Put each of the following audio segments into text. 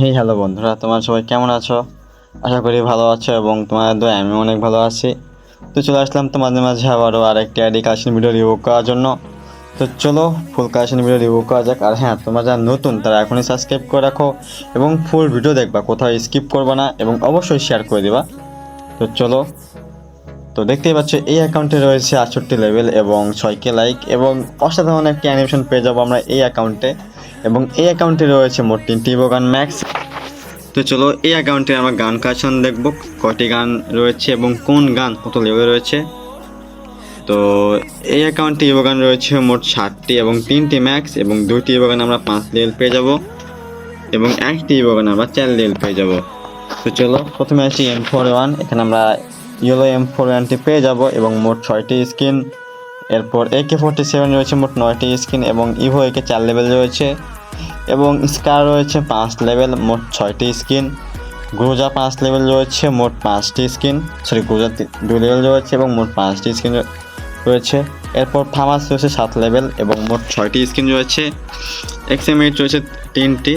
Hey hello বন্ধুরা, তোমার সবাই কেমন আছো? আশা করি ভালো আছো এবং তোমার দোয়া আমি অনেক ভালো আছি। তো চলে আসলাম তোমাদের মাঝে আবারও আরেকটি আইডি কালেকশন ভিডিও রিভিউ করার জন্য। তো চলো ফুল কালেকশন ভিডিও রিভিউ করা যাক। আর হ্যাঁ তোমরা যারা নতুন, তারা এখনই সাবস্ক্রাইব করে রাখো এবং ফুল ভিডিও দেখবা, কোথাও স্কিপ করবা না এবং অবশ্যই শেয়ার করে দিবা। তো চলো, তো দেখতেই পাচ্ছ, এই অ্যাকাউন্টে রয়েছে আটষট্টি লেভেল এবং ছয়কে লাইক এবং অসাধারণ একটি অ্যানিমেশন পেয়ে যাব আমরা এই অ্যাকাউন্টে এবং এই অ্যাকাউন্টে রয়েছে মোট তিনটি গান ম্যাক্স তো চলো, এই অ্যাকাউন্টে আমরা গান কালেকশন দেখব, কটি গান রয়েছে এবং কোন গান কত লেভেল রয়েছে। তো এই অ্যাকাউন্টে গান রয়েছে মোট সাতটি এবং তিনটি ম্যাক্স এবং দুইটি গান আমরা পাঁচ লেভেল পেয়ে যাব এবং একটি গান আমরা চার লেভেল পেয়ে যাব। তো চলো, প্রথমে আসি এম ফোর ওয়ান এখানে আমরা ইয়েলো এম ফোর ওয়ানটি পেয়ে যাব এবং মোট ছয়টি স্কিন এরপর একে ফোরটি সেভেন রয়েছে মোট নয়টি স্কিন এবং ইভো একে চার লেভেল রয়েছে এবং স্কার রয়েছে পাঁচ লেভেল, মোট ছয়টি স্কিন গ্রোজা পাঁচ লেভেল রয়েছে, মোট পাঁচটি স্কিন সরি, গ্রোজা দুই লেভেল রয়েছে এবং মোট পাঁচটি স্কিন রয়েছে। এরপর ফামাস রয়েছে সাত লেভেল এবং মোট ছয়টি স্কিন রয়েছে। এক্সএমএইট রয়েছে তিনটি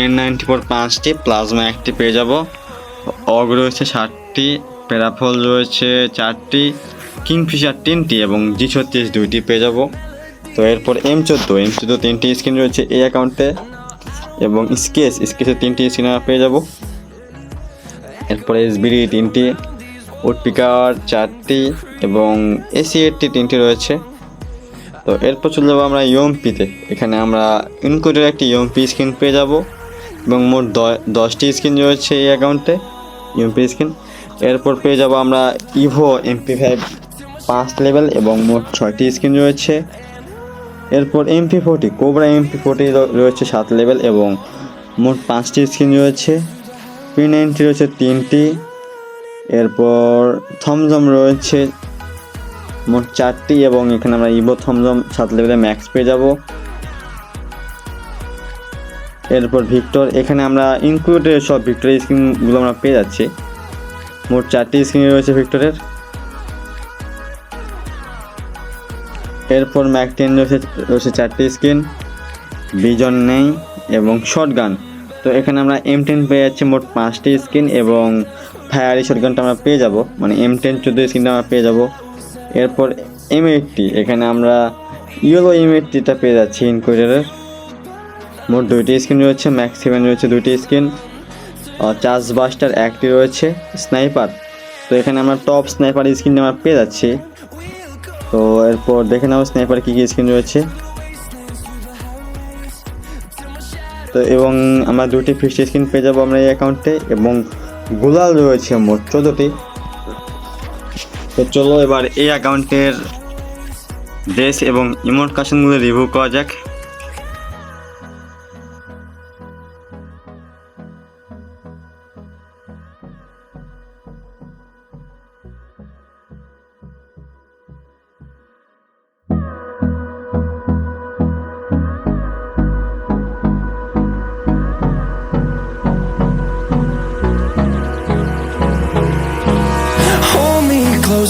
এন নাইনটি ফোর পাঁচটি, প্লাজমা একটি পেয়ে যাব। অগ রয়েছে ষাটটি প্যারাফল রয়েছে চারটি কিংফিশার তিনটি এবং জি ছত্রিশ দুইটি পেয়ে যাব। তো এরপর এম চোদ্দ এম চোদ্দ তিনটি স্ক্রিন রয়েছে এই অ্যাকাউন্টে এবং স্কেচ স্কেচের তিনটি স্ক্রিন আমরা পেয়ে যাব। এরপর এস এসবিডি তিনটি, উডপিকার চারটি এবং এসি এইটটি তিনটি রয়েছে। তো এরপর চলে যাব আমরা ইউএমপিতে। এখানে আমরা ইনকোডের একটি ইউএমপি স্ক্রিন পেয়ে যাব এবং মোট দশটি স্ক্রিন রয়েছে এই অ্যাকাউন্টে, ইউএমপি স্ক্রিন। এরপর পেয়ে যাব আমরা ইভো এমপি ফাইভ পাঁচ লেভেল এবং মোট ছয়টি স্ক্রিন রয়েছে। এরপর MP forty Cobra MP forty রয়েছে সাত লেভেল এবং মোট পাঁচটি স্ক্রিন রয়েছে। পি নাইনটি রয়েছে তিনটি। এরপর থমজম রয়েছে মোট চারটি এবং এখানে আমরা ইভো থমজম সাত লেভেলে ম্যাক্স পেয়ে যাব। এরপর ভিক্টর এখানে আমরা ইনক্লুডেড সব ভিক্টরের স্ক্রিনগুলো আমরা পেয়ে যাচ্ছি। মোট চারটি স্ক্রিন রয়েছে ভিক্টরের এরপর ম্যাক টেন রয়েছে রয়েছে চারটি স্ক্রিন বিজন নেই এবং শর্ট গান তো এখানে আমরা এম টেন পেয়ে যাচ্ছি মোট পাঁচটি স্ক্রিন এবং ফায়ারি গানটা আমরা পেয়ে যাব। মানে এম টেন চোদ্দ স্ক্রিনটা আমরা পেয়ে যাব। এরপর এম এইটটি এখানে আমরা ইয়েলো এম এইটটিটা পেয়ে যাচ্ছি ইনকোয়ারের মোট দুইটি স্ক্রিন রয়েছে ম্যাক্স সেভেন রয়েছে দুইটি স্ক্রিন। চার্জ বাস্টার একটি রয়েছে স্নাইপার তো এখানে আমরা টপ স্নাইপার স্ক্রিন আমরা পেয়ে যাচ্ছি। তো এরপর দেখে নাও স্নাইপার কী কী স্কিন রয়েছে। তো এবং আমরা দুটি ফিক্সড স্কিন পেয়ে যাব আমরা এই অ্যাকাউন্টে এবং গুলাল রয়েছে মোট চোদ্দোটি। তো চলো এবার এই অ্যাকাউন্টের ড্রেস এবং ইমোট কাশনগুলো রিভিউ করা যাক।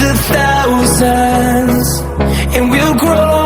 to thousands. And we'll grow